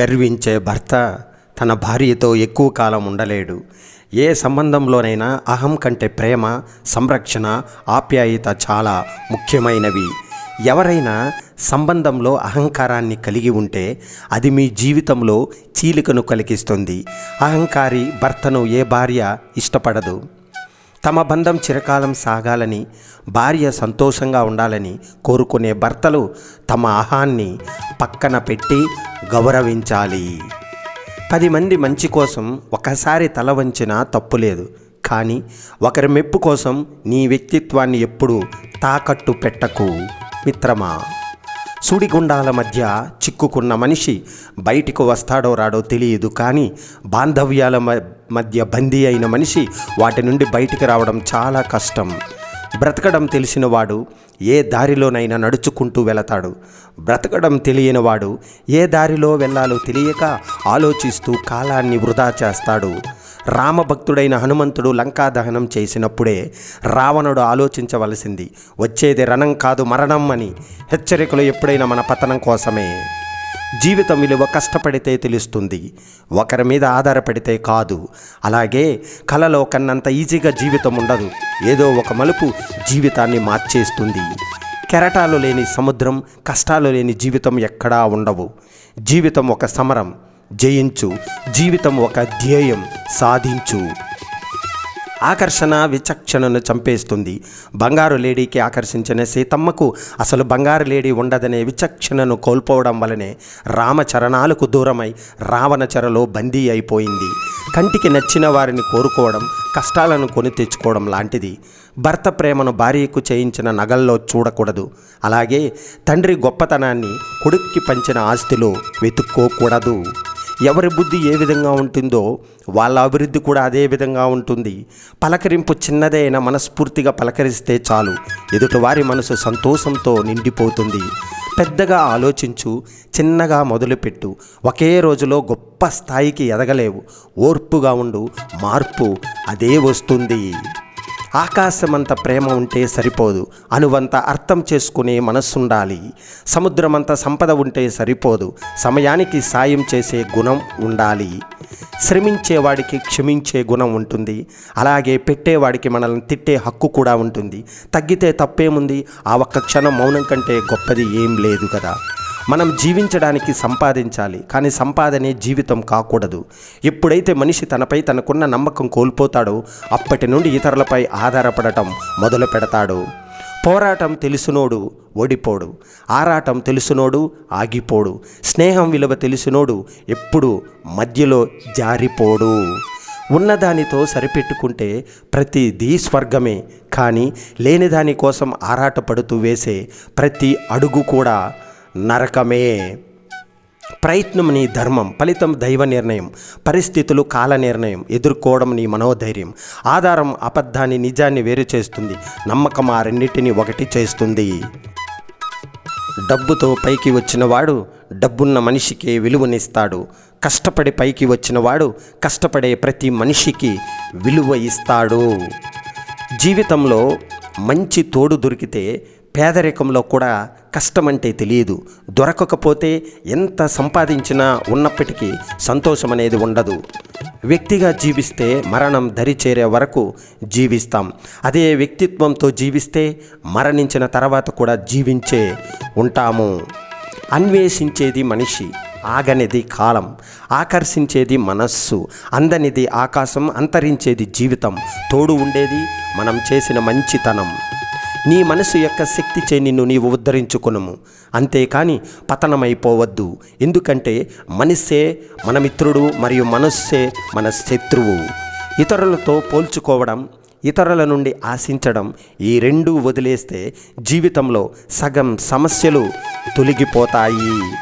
గర్వించే భర్త తన భార్యతో ఎక్కువ కాలం ఉండలేడు. ఏ సంబంధంలోనైనా అహం కంటే ప్రేమ సంరక్షణ ఆప్యాయత చాలా ముఖ్యమైనవి. ఎవరైనా సంబంధంలో అహంకారాన్ని కలిగి ఉంటే అది మీ జీవితంలో చీలికను కలిగిస్తుంది. అహంకారి భర్తను ఏ భార్య ఇష్టపడదు. తమ బంధం చిరకాలం సాగాలని భార్య సంతోషంగా ఉండాలని కోరుకునే భర్తలు తమ ఆహాన్ని పక్కన పెట్టి గౌరవించాలి. పది మంది మంచి కోసం ఒకసారి తల వంచినా తప్పులేదు కానీ ఒకరి మెప్పు కోసం నీ వ్యక్తిత్వాన్ని ఎప్పుడు తాకట్టు పెట్టకు. మిత్రమా సుడిగుండాల మధ్య చిక్కుకున్న మనిషి బయటికి వస్తాడో రాడో తెలియదు కానీ బాంధవ్యాల మ- మధ్య బందీ అయిన మనిషి వాటి నుండి బయటికి రావడం చాలా కష్టం. బ్రతకడం తెలిసినవాడు ఏ దారిలోనైనా నడుచుకుంటూ వెళతాడు. బ్రతకడం తెలియనివాడు ఏ దారిలో వెళ్ళాలో తెలియక ఆలోచిస్తూ కాలాన్ని వృధా చేస్తాడు. రామభక్తుడైన హనుమంతుడు లంకా దహనం చేసినప్పుడే రావణుడు ఆలోచించవలసింది వచ్చేది రణం కాదు మరణం అని. హెచ్చరికలు ఎప్పుడైనా మన పతనం కోసమే. జీవితం విలువ కష్టపడితే తెలుస్తుంది. ఒకరి మీద ఆధారపడితే కాదు. అలాగే కలలో కన్నంత ఈజీగా జీవితం ఉండదు. ఏదో ఒక మలుపు జీవితాన్ని మార్చేస్తుంది. కెరటాలు లేని సముద్రం కష్టాలు లేని జీవితం ఎక్కడా ఉండవు. జీవితం ఒక సమరం. జయించు. జీవితం ఒక ధ్యేయం. సాధించు. ఆకర్షణ విచక్షణను చంపేస్తుంది. బంగారు లేడీకి ఆకర్షించిన సీతమ్మకు అసలు బంగారు లేడీ ఉండదనే విచక్షణను కోల్పోవడం వలనే రామచరణాలకు దూరమై రావణ చరలో బందీ అయిపోయింది. కంటికి నచ్చిన వారిని కోరుకోవడం కష్టాలను కొని తెచ్చుకోవడం లాంటిది. భర్త ప్రేమను భార్యకు చేయించిన నగల్లో చూడకూడదు. అలాగే తండ్రి గొప్పతనాన్ని కొడుక్కి పంచిన ఆస్తిలో వెతుక్కోకూడదు. ఎవరి బుద్ధి ఏ విధంగా ఉంటుందో వాళ్ళ అభివృద్ధి కూడా అదే విధంగా ఉంటుంది. పలకరింపు చిన్నదైన మనస్ఫూర్తిగా పలకరిస్తే చాలు. ఎదుటివారి మనసు సంతోషంతో నిండిపోతుంది. పెద్దగా ఆలోచించు చిన్నగా మొదలుపెట్టు. ఒకే రోజులో గొప్ప స్థాయికి ఎదగలేవు. ఓర్పుగా ఉండు. మార్పు అదే వస్తుంది. ఆకాశమంత ప్రేమ ఉంటే సరిపోదు అనువంత అర్థం చేసుకునే మనస్సుండాలి. సముద్రమంత సంపద ఉంటే సరిపోదు సమయానికి సాయం చేసే గుణం ఉండాలి. శ్రమించేవాడికి క్షమించే గుణం ఉంటుంది అలాగే పెట్టేవాడికి మనల్ని తిట్టే హక్కు కూడా ఉంటుంది. తగ్గితే తప్పేముంది? ఆ ఒక్క క్షణం మౌనం కంటే గొప్పది ఏం లేదు కదా. మనం జీవించడానికి సంపాదించాలి కానీ సంపాదనే జీవితం కాకూడదు. ఎప్పుడైతే మనిషి తనపై తనకున్న నమ్మకం కోల్పోతాడో అప్పటి నుండి ఇతరులపై ఆధారపడటం మొదలు పెడతాడు. పోరాటం తెలుసునోడు ఓడిపోడు ఆరాటం తెలుసునోడు ఆగిపోడు స్నేహం విలువ తెలుసునోడు ఎప్పుడు మధ్యలో జారిపోడు. ఉన్నదానితో సరిపెట్టుకుంటే ప్రతిదీ స్వర్గమే కానీ లేనిదాని కోసం ఆరాటపడుతూ వేసే ప్రతి అడుగు కూడా నరకమే. ప్రయత్నం నీ ధర్మం ఫలితం దైవ నిర్ణయం పరిస్థితులు కాల నిర్ణయం ఎదుర్కోవడం నీ మనోధైర్యం. ఆధారం అబద్ధాన్ని నిజాన్ని వేరు చేస్తుంది నమ్మకం ఆ రెండింటిని ఒకటి చేస్తుంది. డబ్బుతో పైకి వచ్చినవాడు డబ్బున్న మనిషికి విలువనిస్తాడు. కష్టపడి పైకి వచ్చినవాడు కష్టపడే ప్రతి మనిషికి విలువ ఇస్తాడు. జీవితంలో మంచి తోడు దొరికితే పేదరికంలో కూడా కష్టమంటే తెలియదు. దొరకకపోతే ఎంత సంపాదించినా ఉన్నప్పటికీ సంతోషం అనేది ఉండదు. వ్యక్తిగా జీవిస్తే మరణం దరి చేరే వరకు జీవిస్తాం. అదే వ్యక్తిత్వంతో జీవిస్తే మరణించిన తర్వాత కూడా జీవించే ఉంటాము. అన్వేషించేది మనిషి ఆగనిది కాలం. ఆకర్షించేది మనస్సు అందనిది ఆకాశం అంతరించేది జీవితం. తోడు ఉండేది మనం చేసిన మంచితనం. నీ మనసు యొక్క శక్తి చే నిన్ను నీవు ఉద్ధరించుకును అంతేకాని పతనమైపోవద్దు. ఎందుకంటే మనస్సే మన మిత్రుడు మరియు మనస్సే మన శత్రువు. ఇతరులతో పోల్చుకోవడం ఇతరుల నుండి ఆశించడం ఈ రెండూ వదిలేస్తే జీవితంలో సగం సమస్యలు తొలగిపోతాయి.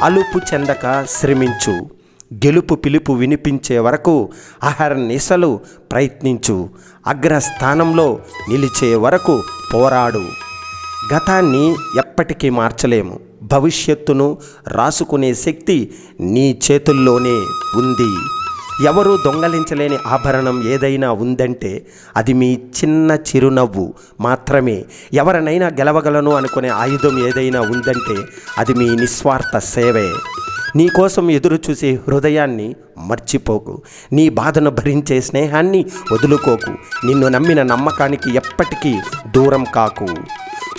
అలుపు చెందక శ్రమించు. గెలుపు పిలుపు వినిపించే వరకు అహర్నిశలు ప్రయత్నించు. అగ్రస్థానంలో నిలిచే వరకు పోరాడు. గతాన్ని ఎప్పటికీ మార్చలేము. భవిష్యత్తును రాసుకునే శక్తి నీ చేతుల్లోనే ఉంది. ఎవరు దొంగలించలేని ఆభరణం ఏదైనా ఉందంటే అది మీ చిన్న చిరునవ్వు మాత్రమే. ఎవరినైనా గెలవగలను అనుకునే ఆయుధం ఏదైనా ఉందంటే అది మీ నిస్వార్థ సేవే. నీ కోసం ఎదురు చూసే హృదయాన్ని మర్చిపోకు. నీ బాధను భరించే స్నేహాన్ని వదులుకోకు. నిన్ను నమ్మిన నమ్మకానికి ఎప్పటికీ దూరం కాకు.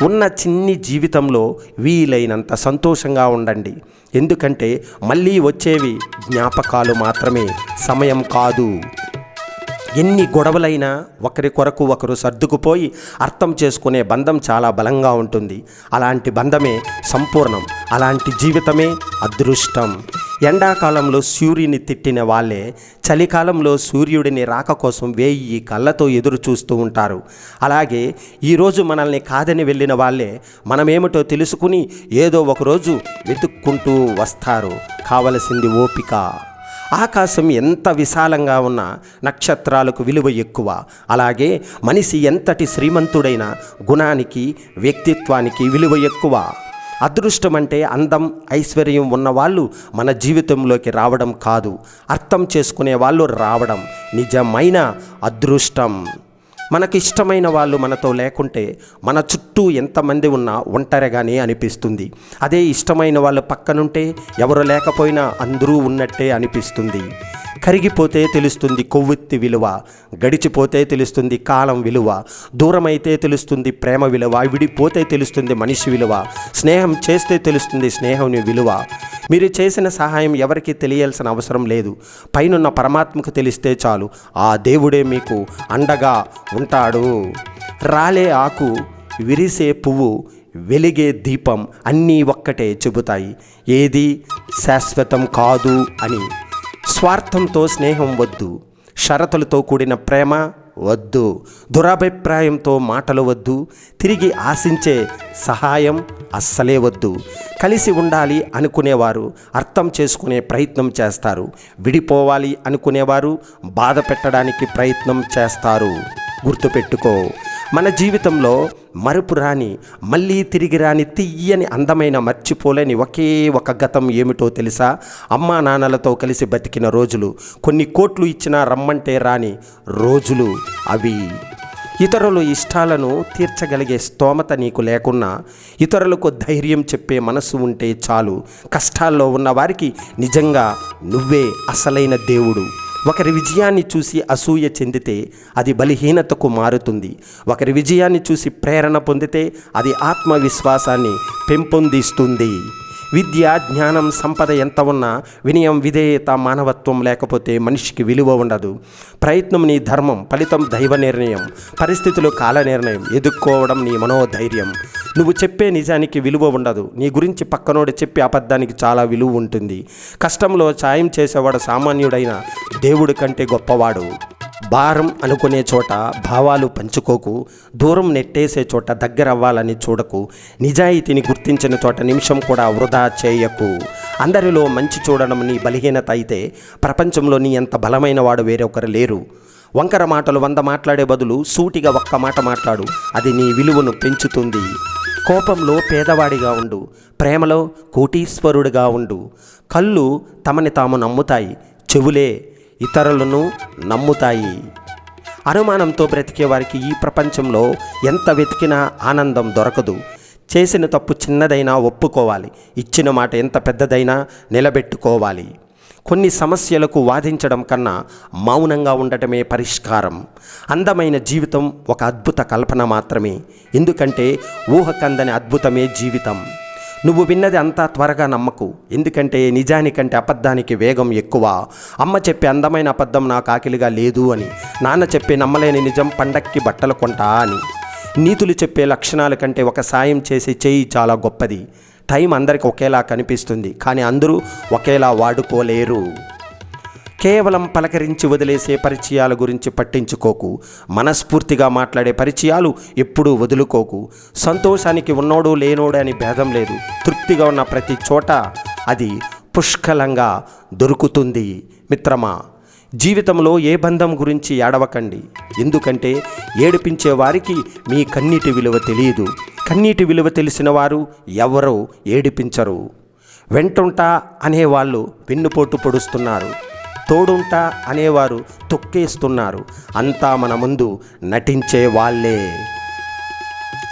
ఉన్న చిన్ని జీవితంలో వీలైనంత సంతోషంగా ఉండండి. ఎందుకంటే మళ్ళీ వచ్చేవి జ్ఞాపకాలు మాత్రమే. సమయం కాదు. ఎన్ని గొడవలైనా ఒకరి కొరకు ఒకరు సర్దుకుపోయి అర్థం చేసుకునే బంధం చాలా బలంగా ఉంటుంది. అలాంటి బంధమే సంపూర్ణం. అలాంటి జీవితమే అదృష్టం. ఎండాకాలంలో సూర్యుని తిట్టిన వాళ్ళే చలికాలంలో సూర్యుడిని రాక కోసం వేయి కళ్ళతో ఎదురు చూస్తూ ఉంటారు. అలాగే ఈరోజు మనల్ని కాదని వెళ్ళిన వాళ్ళే మనమేమిటో తెలుసుకుని ఏదో ఒకరోజు వెతుక్కుంటూ వస్తారు. కావలసింది ఓపిక. ఆకాశం ఎంత విశాలంగా ఉన్న నక్షత్రాలకు విలువ ఎక్కువ. అలాగే మనిషి ఎంతటి శ్రీమంతుడైన గుణానికి వ్యక్తిత్వానికి విలువ ఎక్కువ. అదృష్టం అంటే అందం ఐశ్వర్యం ఉన్నవాళ్ళు మన జీవితంలోకి రావడం కాదు. అర్థం చేసుకునే వాళ్ళు రావడం నిజమైన అదృష్టం. మనకి ఇష్టమైన వాళ్ళు మనతో లేకుంటే మన చుట్టూ ఎంతమంది ఉన్నా ఒంటరిగానే అనిపిస్తుంది. అదే ఇష్టమైన వాళ్ళు పక్కనుంటే ఎవరు లేకపోయినా అందరూ ఉన్నట్టే అనిపిస్తుంది. కరిగిపోతే తెలుస్తుంది కొవ్వెత్తి విలువ గడిచిపోతే తెలుస్తుంది కాలం విలువ దూరమైతే తెలుస్తుంది ప్రేమ విలువ విడిపోతే తెలుస్తుంది మనిషి విలువ స్నేహం చేస్తే తెలుస్తుంది స్నేహం విలువ. మీరు చేసిన సహాయం ఎవరికి తెలియాల్సిన అవసరం లేదు. పైనున్న పరమాత్మకు తెలిస్తే చాలు. ఆ దేవుడే మీకు అండగా ఉంటాడు. రాలే ఆకు విరిసే పువ్వు వెలిగే దీపం అన్నీ ఒక్కటే చెబుతాయి. ఏది శాశ్వతం కాదు అని. స్వార్థంతో స్నేహం వద్దు. షరతులతో కూడిన ప్రేమ వద్దు. దురాభిప్రాయంతో మాటలు వద్దు. తిరిగి ఆశించే సహాయం అస్సలే వద్దు. కలిసి ఉండాలి అనుకునేవారు అర్థం చేసుకునే ప్రయత్నం చేస్తారు. విడిపోవాలి అనుకునేవారు బాధ పెట్టడానికి ప్రయత్నం చేస్తారు. గుర్తుపెట్టుకో. మన జీవితంలో మరుపు రాని మళ్ళీ తిరిగి రాని తీయని అందమైన మర్చిపోలేని ఒకే ఒక గతం ఏమిటో తెలుసా? అమ్మా నాన్నలతో కలిసి బతికిన రోజులు కొన్ని కోట్లు ఇచ్చినా రమ్మంటే రాని రోజులు అవి. ఇతరుల ఇష్టాలను తీర్చగలిగే స్తోమత నీకు లేకున్నా ఇతరులకు ధైర్యం చెప్పే మనసు ఉంటే చాలు. కష్టాల్లో ఉన్న వారికి నిజంగా నువ్వే అసలైన దేవుడు. ఒకరి విజయాన్ని చూసి అసూయ చెందితే అది బలహీనతకు మారుతుంది. ఒకరి విజయాన్ని చూసి ప్రేరణ పొందితే అది ఆత్మవిశ్వాసాన్ని పెంపొందిస్తుంది. విద్య జ్ఞానం సంపద ఎంత ఉన్నా వినయం విధేయత మానవత్వం లేకపోతే మనిషికి విలువ ఉండదు. ప్రయత్నం నీ ధర్మం ఫలితం దైవ నిర్ణయం. పరిస్థితులు కాల నిర్ణయం. ఎదుర్కోవడం నీ మనోధైర్యం. నువ్వు చెప్పే నిజానికి విలువ ఉండదు. నీ గురించి పక్కనోడు చెప్పే అబద్ధానికి చాలా విలువ ఉంటుంది. కష్టంలో సాయం చేసేవాడు సామాన్యుడైన దేవుడి కంటే గొప్పవాడు. భారం అనుకునే చోట భావాలు పంచుకోకు దూరం నెట్టేసే చోట దగ్గర అవ్వాలని చూడకు నిజాయితీని గుర్తించిన చోట నిమిషం కూడా వృధా చేయకు. అందరిలో మంచి చూడడం నీ బలహీనత అయితే ప్రపంచంలో నీ ఎంత బలమైన వాడు వేరొకరు లేరు. వంకర మాటలు వంద మాట్లాడే బదులు సూటిగా ఒక్క మాట మాట్లాడు అది నీ విలువను పెంచుతుంది. కోపంలో పేదవాడిగా ఉండు ప్రేమలో కోటీశ్వరుడిగా ఉండు. కళ్ళు తమని తాము నమ్ముతాయి చెవులే ఇతరులను నమ్ముతాయి. అనుమానంతో బ్రతికే వారికి ఈ ప్రపంచంలో ఎంత వెతికినా ఆనందం దొరకదు. చేసిన తప్పు చిన్నదైనా ఒప్పుకోవాలి. ఇచ్చిన మాట ఎంత పెద్దదైనా నిలబెట్టుకోవాలి. కొన్ని సమస్యలకు వాదించడం కన్నా మౌనంగా ఉండటమే పరిష్కారం. అందమైన జీవితం ఒక అద్భుత కల్పన మాత్రమే. ఎందుకంటే ఊహకందని అద్భుతమే జీవితం. నువ్వు విన్నది అంతా త్వరగా నమ్మకు. ఎందుకంటే నిజానికంటే అబద్ధానికి వేగం ఎక్కువ. అమ్మ చెప్పే అందమైన అబద్ధం నాకు ఆకిలిగా లేదు అని. నాన్న చెప్పే నమ్మలేని నిజం పండక్కి బట్టలు కొంటా అని. నీతులు చెప్పే లక్షణాల కంటే ఒక సాయం చేసే చేయి చాలా గొప్పది. టైం అందరికి ఒకేలా కనిపిస్తుంది. కానీ అందరూ ఒకేలా వాడుకోలేరు. కేవలం పలకరించి వదిలేసే పరిచయాల గురించి పట్టించుకోకు. మనస్ఫూర్తిగా మాట్లాడే పరిచయాలు ఎప్పుడూ వదులుకోకు. సంతోషానికి ఉన్నోడు లేనోడు అని భేదం లేదు. తృప్తిగా ఉన్న ప్రతి చోట అది పుష్కలంగా దొరుకుతుంది. మిత్రమా జీవితంలో ఏ బంధం గురించి ఏడవకండి. ఎందుకంటే ఏడిపించే వారికి మీ కన్నీటి విలువ తెలియదు. కన్నీటి విలువ తెలిసిన వారు ఎవరో ఏడిపించరు. వెంటుంటా అనేవాళ్ళు వెన్నుపోటు పొడుస్తున్నారు. తోడుంటా అనేవారు తొక్కేస్తున్నారు. అంతా మన ముందు నటించే వాళ్ళే.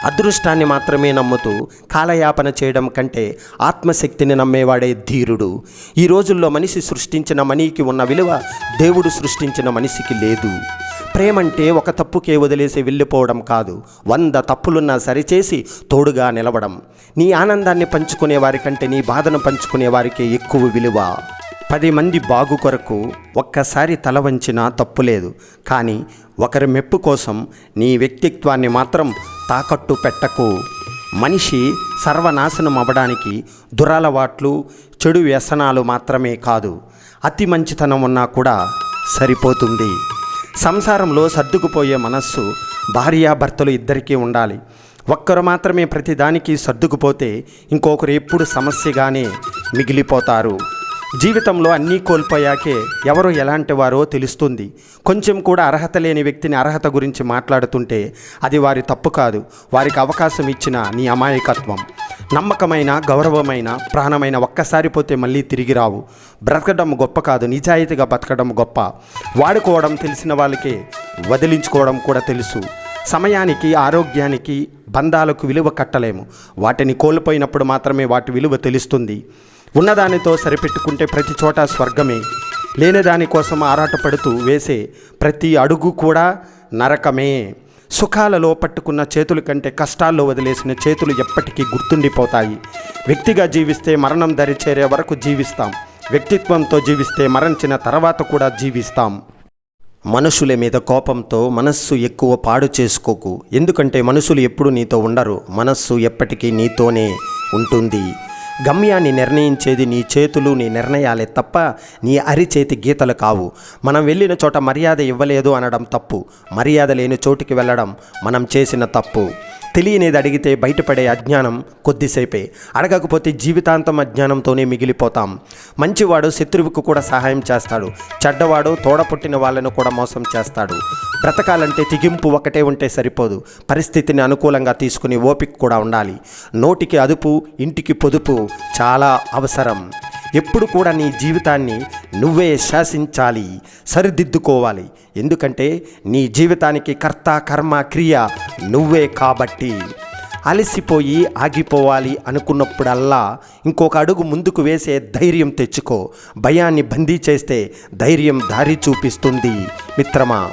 అదృష్టాన్ని మాత్రమే నమ్ముతూ కాలయాపన చేయడం కంటే ఆత్మశక్తిని నమ్మేవాడే ధీరుడు. ఈ రోజుల్లో మనిషి సృష్టించిన మనీకి ఉన్న విలువ దేవుడు సృష్టించిన మనిషికి లేదు. ప్రేమంటే ఒక తప్పుకే వదిలేసి వెళ్ళిపోవడం కాదు. వంద తప్పులున్నా సరిచేసి తోడుగా నిలవడం. నీ ఆనందాన్ని పంచుకునే వారికంటే నీ బాధను పంచుకునే వారికే ఎక్కువ విలువ. పది మంది బాగు కొరకు ఒక్కసారి తల వంచినా తప్పులేదు. కానీ ఒకరి మెప్పు కోసం నీ వ్యక్తిత్వాన్ని మాత్రం తాకట్టు పెట్టకు. మనిషి సర్వనాశనం అవ్వడానికి దురలవాట్లు చెడు వ్యసనాలు మాత్రమే కాదు. అతి మంచితనం ఉన్నా కూడా సరిపోతుంది. సంసారంలో సర్దుకుపోయే మనస్సు భార్యాభర్తలు ఇద్దరికీ ఉండాలి. ఒక్కరు మాత్రమే ప్రతిదానికి సర్దుకుపోతే ఇంకొకరు ఎప్పుడు సమస్యగానే మిగిలిపోతారు. జీవితంలో అన్నీ కోల్పోయాకే ఎవరు ఎలాంటి వారో తెలుస్తుంది. కొంచెం కూడా అర్హత లేని వ్యక్తిని అర్హత గురించి మాట్లాడుతుంటే అది వారి తప్పు కాదు. వారికి అవకాశం ఇచ్చిన నీ అమాయకత్వం. నమ్మకమైన గౌరవమైన ప్రాణమైన ఒక్కసారి పోతే మళ్ళీ తిరిగి రావు. బ్రతకడం గొప్ప కాదు. నిజాయితీగా బతకడం గొప్ప. వాడుకోవడం తెలిసిన వాళ్ళకే వదిలించుకోవడం కూడా తెలుసు. సమయానికి ఆరోగ్యానికి బంధాలకు విలువ కట్టలేము. వాటిని కోల్పోయినప్పుడు మాత్రమే వాటి విలువ తెలుస్తుంది. ఉన్నదానితో సరిపెట్టుకుంటే ప్రతి చోట స్వర్గమే. లేని దానికోసం ఆరాటపడుతూ వేసే ప్రతి అడుగు కూడా నరకమే. సుఖాలలో పట్టుకున్న చేతుల కంటే కష్టాల్లో వదిలేసిన చేతులు ఎప్పటికీ గుర్తుండిపోతాయి. వ్యక్తిగా జీవిస్తే మరణం దరి చేరే వరకు జీవిస్తాం. వ్యక్తిత్వంతో జీవిస్తే మరణించిన తర్వాత కూడా జీవిస్తాం. మనుషుల మీద కోపంతో మనస్సు ఎక్కువ పాడు చేసుకోకు. ఎందుకంటే మనుషులు ఎప్పుడు నీతో ఉండరు. మనస్సు ఎప్పటికీ నీతోనే ఉంటుంది. గమ్యాన్ని నిర్ణయించేది నీ చేతులు నీ నిర్ణయాలే తప్ప నీ అరిచేతి గీతలు కావు. మనం వెళ్ళిన చోట మర్యాద ఇవ్వలేదు అనడం తప్పు. మర్యాద లేని చోటికి వెళ్ళడం మనం చేసిన తప్పు. తెలియనిది అడిగితే బయటపడే అజ్ఞానం కొద్దిసేపే. అడగకపోతే జీవితాంతం అజ్ఞానంతోనే మిగిలిపోతాం. మంచివాడు శత్రువుకు కూడా సహాయం చేస్తాడు. చెడ్డవాడు తోడ పుట్టిన వాళ్ళను కూడా మోసం చేస్తాడు. బ్రతకాలంటే తిగింపు ఒకటే ఉంటే సరిపోదు. పరిస్థితిని అనుకూలంగా తీసుకుని ఓపిక కూడా ఉండాలి. నోటికి అదుపు ఇంటికి పొదుపు చాలా అవసరం. ఎప్పుడు కూడా నీ జీవితాన్ని నువ్వే శాసించాలి సరిదిద్దుకోవాలి. ఎందుకంటే నీ జీవితానికి కర్త కర్మ క్రియ నువ్వే కాబట్టి. అలసిపోయి ఆగిపోవాలి అనుకున్నప్పుడల్లా ఇంకొక అడుగు ముందుకు వేసే ధైర్యం తెచ్చుకో. భయాన్ని బందీ చేస్తే ధైర్యం దారి చూపిస్తుంది. మిత్రమా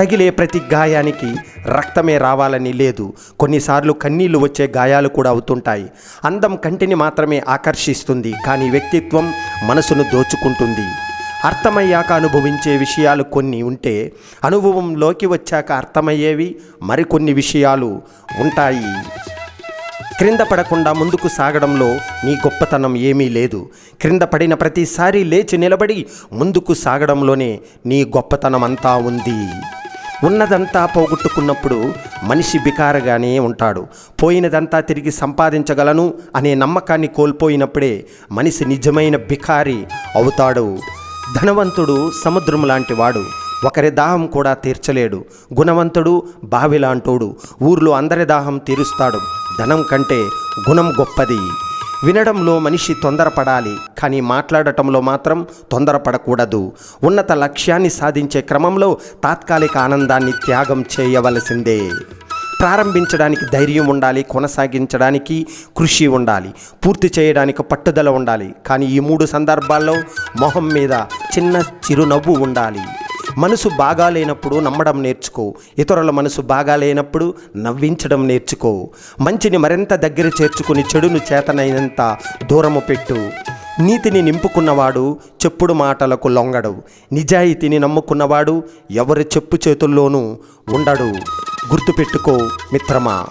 తగిలే ప్రతి గాయానికి రక్తమే రావాలని లేదు. కొన్నిసార్లు కన్నీళ్ళు వచ్చే గాయాలు కూడా అవుతుంటాయి. అందం కంటిని మాత్రమే ఆకర్షిస్తుంది కానీ వ్యక్తిత్వం మనసును దోచుకుంటుంది. అర్థమయ్యాక అనుభవించే విషయాలు కొన్ని ఉంటే అనుభవంలోకి వచ్చాక అర్థమయ్యేవి మరికొన్ని విషయాలు ఉంటాయి. క్రింద పడకుండా ముందుకు సాగడంలో నీ గొప్పతనం ఏమీ లేదు. క్రింద పడిన ప్రతిసారి లేచి నిలబడి ముందుకు సాగడంలోనే నీ గొప్పతనం అంతా ఉంది. ఉన్నదంతా పోగొట్టుకున్నప్పుడు మనిషి బికారగానే ఉంటాడు. పోయినదంతా తిరిగి సంపాదించగలను అనే నమ్మకాన్ని కోల్పోయినప్పుడే మనిషి నిజమైన బికారి అవుతాడు. ధనవంతుడు సముద్రం లాంటి వాడు. ఒకరి దాహం కూడా తీర్చలేడు. గుణవంతుడు బావిలాంటోడు. ఊర్లో అందరి దాహం తీరుస్తాడు. ధనం కంటే గుణం గొప్పది. వినడంలో మనిషి తొందరపడాలి కానీ మాట్లాడటంలో మాత్రం తొందరపడకూడదు. ఉన్నత లక్ష్యాన్ని సాధించే క్రమంలో తాత్కాలిక ఆనందాన్ని త్యాగం చేయవలసిందే. ప్రారంభించడానికి ధైర్యం ఉండాలి కొనసాగించడానికి కృషి ఉండాలి పూర్తి చేయడానికి పట్టుదల ఉండాలి. కానీ ఈ మూడు సందర్భాల్లో మొహం మీద చిన్న చిరునవ్వు ఉండాలి. మనసు బాగా లేనప్పుడు నమ్మడం నేర్చుకో. ఇతరుల మనసు బాగా లేనప్పుడు నవ్వించడం నేర్చుకో. మంచిని మరింత దగ్గర చేర్చుకుని చెడును చేతనైనంత దూరము పెట్టు. నీతిని నింపుకున్నవాడు చెప్పుడు మాటలకు లొంగడు. నిజాయితీని నమ్ముకున్నవాడు ఎవరి చెప్పు చేతుల్లోనూ ఉండడు. గుర్తుపెట్టుకో మిత్రమా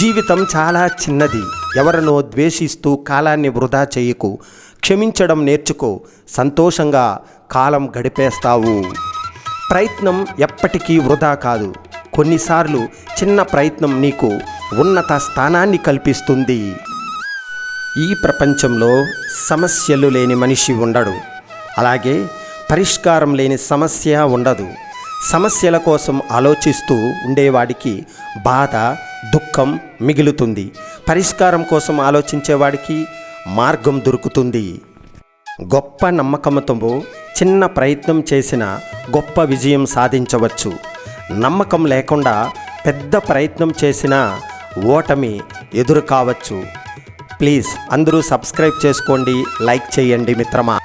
జీవితం చాలా చిన్నది. ఎవరినో ద్వేషిస్తూ కాలాన్ని వృధా చేయకు. క్షమించడం నేర్చుకో. సంతోషంగా కాలం గడిపేస్తావు. ప్రయత్నం ఎప్పటికీ వృధా కాదు. కొన్నిసార్లు చిన్న ప్రయత్నం నీకు ఉన్నత స్థానాన్ని కల్పిస్తుంది. ఈ ప్రపంచంలో సమస్యలు లేని మనిషి ఉండడు. అలాగే పరిష్కారం లేని సమస్య ఉండదు. సమస్యల కోసం ఆలోచిస్తూ ఉండేవాడికి బాధ దుఃఖం మిగులుతుంది. పరిష్కారం కోసం ఆలోచించేవాడికి మార్గం దొరుకుతుంది. గొప్ప నమ్మకంతో చిన్న ప్రయత్నం చేసిన గొప్ప విజయం సాధించవచ్చు. నమ్మకం లేకుండా పెద్ద ప్రయత్నం చేసిన ఓటమి ఎదురు కావచ్చు ప్లీజ్ అందరూ సబ్స్క్రైబ్ చేసుకోండి లైక్ చేయండి మిత్రమా.